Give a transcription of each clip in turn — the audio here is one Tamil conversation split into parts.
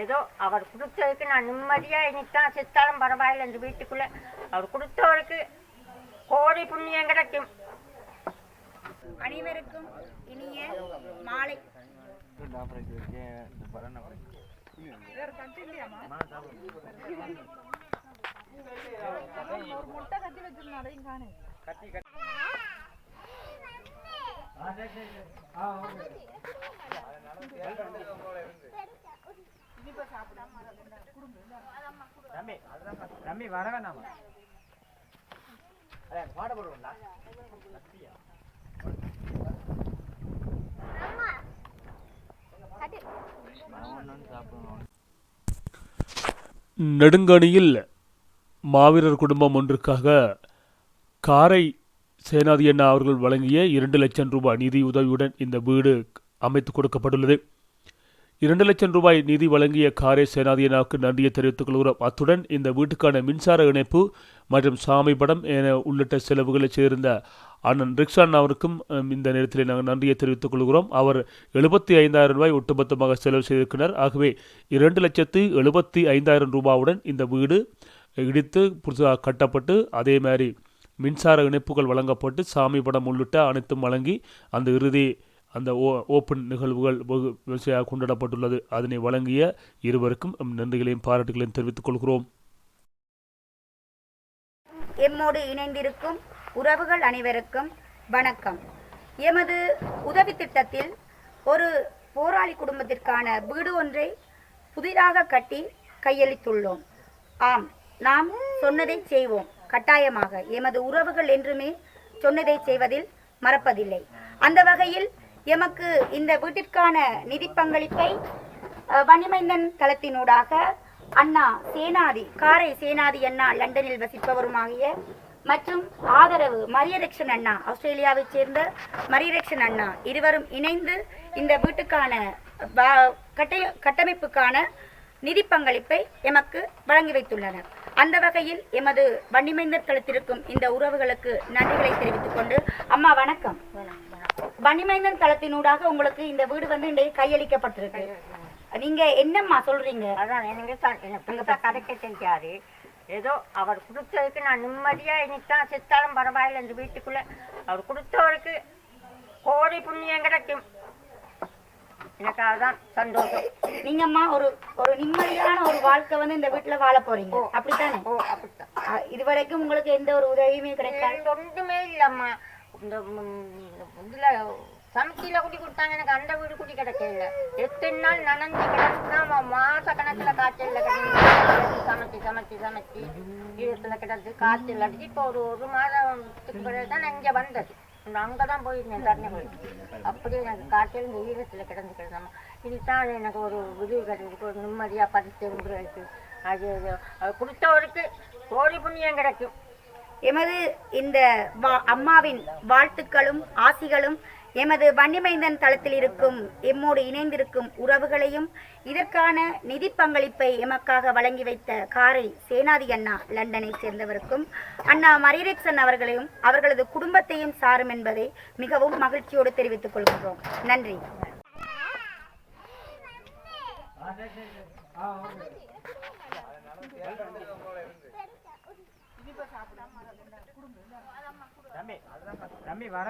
ஏதோ அவர் கொடுத்ததுக்கு நான் நிம்மதியா இன்னைத்தான் செத்தாலும் பரவாயில்லை இந்த வீட்டுக்குள்ள அவர் கொடுத்தவருக்கு கோடி புண்ணியம் கிடைக்கும். அனைவருக்கும் இனிய மாலை. தம்பி தம்பி வர வேணாமா பாட போடுவோம்டா. நெடுங்கணியில் மாவீரர் குடும்பம் ஒன்றுக்காக காரை சேனாதி அண்ணா அவர்கள் வழங்கிய இரண்டு லட்சம் ரூபாய் நிதி உதவியுடன் இந்த வீடு அமைத்து கொடுக்கப்பட்டுள்ளது. இரண்டு லட்சம் ரூபாய் நிதி வழங்கிய காரே சேனாதியனாவுக்கு நன்றியை தெரிவித்துக் கொள்கிறோம். அத்துடன் இந்த வீட்டுக்கான மின்சார இணைப்பு மற்றும் சாமி படம் என உள்ளிட்ட செலவுகளை சேர்ந்த அண்ணன் ரிக்ஷான் அவருக்கும் இந்த நேரத்தில் நாங்கள் நன்றியை தெரிவித்துக் கொள்கிறோம். அவர் எழுபத்தி ஐந்தாயிரம் ரூபாய் ஒட்டுமொத்தமாக செலவு செய்திருக்கிறார். ஆகவே இரண்டு லட்சத்து எழுபத்தி ஐந்தாயிரம் ரூபாவுடன் இந்த வீடு இடித்து புதுசாக கட்டப்பட்டு அதே மாதிரி மின்சார இணைப்புகள் வழங்கப்பட்டு சாமி படம் உள்ளிட்ட அனைத்தும் வழங்கி அந்த இறுதி அந்த ஓ ஓப்பன் நிகழ்வுகள் வெகு விசையாக கொண்டாடப்பட்டுள்ளது. அதனை வழங்கிய இருவருக்கும் எம் நன்றிகளையும் பாராட்டுகளையும் தெரிவித்துக் கொள்கிறோம். எம்மோடு இணைந்திருக்கும் உறவுகள் அனைவருக்கும் வணக்கம். எமது உதவி திட்டத்தில் ஒரு போராளி குடும்பத்திற்கான வீடு ஒன்றை புதிதாக கட்டி கையளித்துள்ளோம். ஆம் நாம் சொன்னதை செய்வோம். கட்டாயமாக எமது உறவுகள் என்றுமே சொன்னதை செய்வதில் மறப்பதில்லை. அந்த வகையில் எமக்கு இந்த வீட்டிற்கான நிதி பங்களிப்பை வணிமைந்தன் வன்னிமைந்தன் தளத்தினூடாக அண்ணா சேனாதி காரை சேனாதி அண்ணா லண்டனில் வசிப்பவருமாகிய மற்றும் ஆதரவு மரியரக்ஷன் அண்ணா ஆஸ்திரேலியாவைச் சேர்ந்த மரியரக்ஷன் அண்ணா இருவரும் இணைந்து இந்த வீட்டுக்கான கட்டை கட்டமைப்புக்கான நிதி பங்களிப்பை எமக்கு வழங்கி வைத்துள்ளனர். அந்த வகையில் எமது வன்னிமைந்தர் தளத்திற்கும் இந்த உறவுகளுக்கு நன்றிகளை தெரிவித்துக் கொண்டு அம்மா வணக்கம். வன்னிமைந்தன் தளத்தினூடாக உங்களுக்கு இந்த வீடு வந்து இன்றைக்கு கையளிக்கப்பட்டிருக்கு. நீங்க என்னம்மா சொல்றீங்க? அதான் எனக்கு கதைக்க தெரியாது ஏதோ அவர் கொடுத்ததுக்கு நான் நிம்மதியா இன்னைத்தான் செத்தாலும் பரவாயில்லை இந்த வீட்டுக்குள்ள. அவர் கொடுத்தவருக்கு கோடி புண்ணியம் கிடைக்கும். எனக்கு அதுதான் சந்தோஷம். நீங்கம்மா ஒரு ஒரு நிம்மதியான ஒரு வாழ்க்கை வந்து இந்த வீட்டுல வாழ போறீங்க. அப்படித்தானே? இதுவரைக்கும் உங்களுக்கு எந்த ஒரு உதவியுமே கிடைக்காது. ஒன்றுமே இல்லம்மா. இந்த இதில் இதுல சமத்தில குடி கொடுத்தாங்க எனக்கு அந்த வீடு குடி கிடைக்கல. எத்தனை நாள் நனஞ்சு கிடந்துதான் மாச கணக்கில் காய்ச்சல்ல கிடந்து சமைச்சு சமைச்சு சமைச்சு ஈரத்துல கிடந்து காய்ச்சல் அடிச்சு இப்போ ஒரு ஒரு மாதத்துக்கு பிறகு தான் நான் இங்க வந்தது. நான் அங்கதான் போயிருந்தேன் தர்ணபுரி அப்படியே எனக்கு காய்ச்சல் இந்த ஈரத்தில் கிடந்து கிடந்தம்மா இதுதான் எனக்கு ஒரு விடுவி கிடைக்கு ஒரு நிம்மதியா பறித்து அது அது அது கொடுத்தவருக்கு கோழி புண்ணியம் கிடைக்கும். எமது இந்த வா- அம்மாவின் வாழ்த்துக்களும் ஆசிகளும் எமது வன்னிமைந்தன் தளத்தில் இருக்கும் எம்மோடு இணைந்திருக்கும் உறவுகளையும் இதற்கான நிதி பங்களிப்பை எமக்காக வழங்கி வைத்த காரை சேனாதி அண்ணா லண்டனை சேர்ந்தவருக்கும் அண்ணா மரியரேக்சன் அவர்களையும் அவர்களது குடும்பத்தையும் சாரும் என்பதை மிகவும் மகிழ்ச்சியோடு தெரிவித்துக் கொள்கின்றோம். நன்றி. தம்பி வர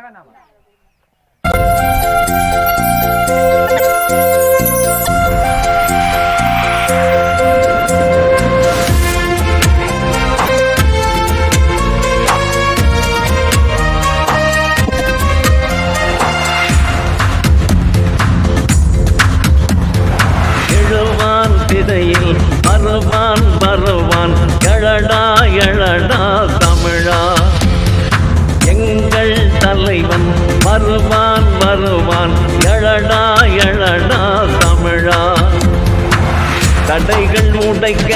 தடைகள் உடைக்க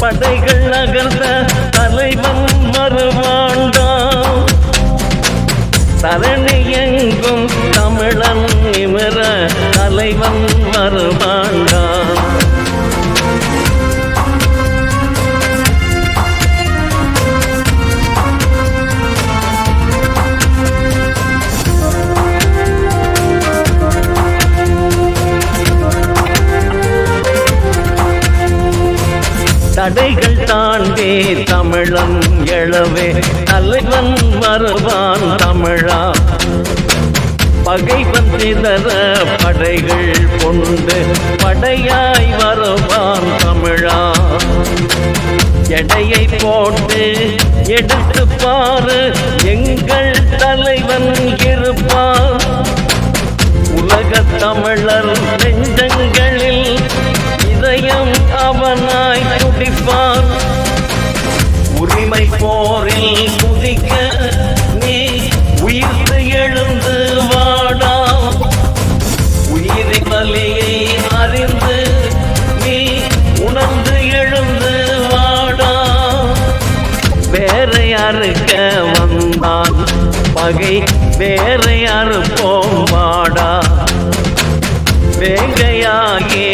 படைகள் நகர்ந்த தலைவன் வருவான்டா தரணி எங்கும் தமிழன் நிமிர தலைவன் வருவாண்டா தடைகள் தாண்டே தமிழன் எழவே. தலைவன் வருவான் தமிழா. பகைவன் சிதற படைகள் கொண்டு படையாய் வருவான் தமிழா. எடையை போட்டு எடுத்து பாரு எங்கள் தலைவன் இருப்பான். உலகத் தமிழர் போரில் குதிக்க நீ உயிர்த்து எழுந்து வாடா. உயிரின் வலியை அறிந்து நீ உணர்ந்து எழுந்து வாடா. வேற யாருக்க வந்தான் பகை வேற யாரு போவாடா வேங்கையாகி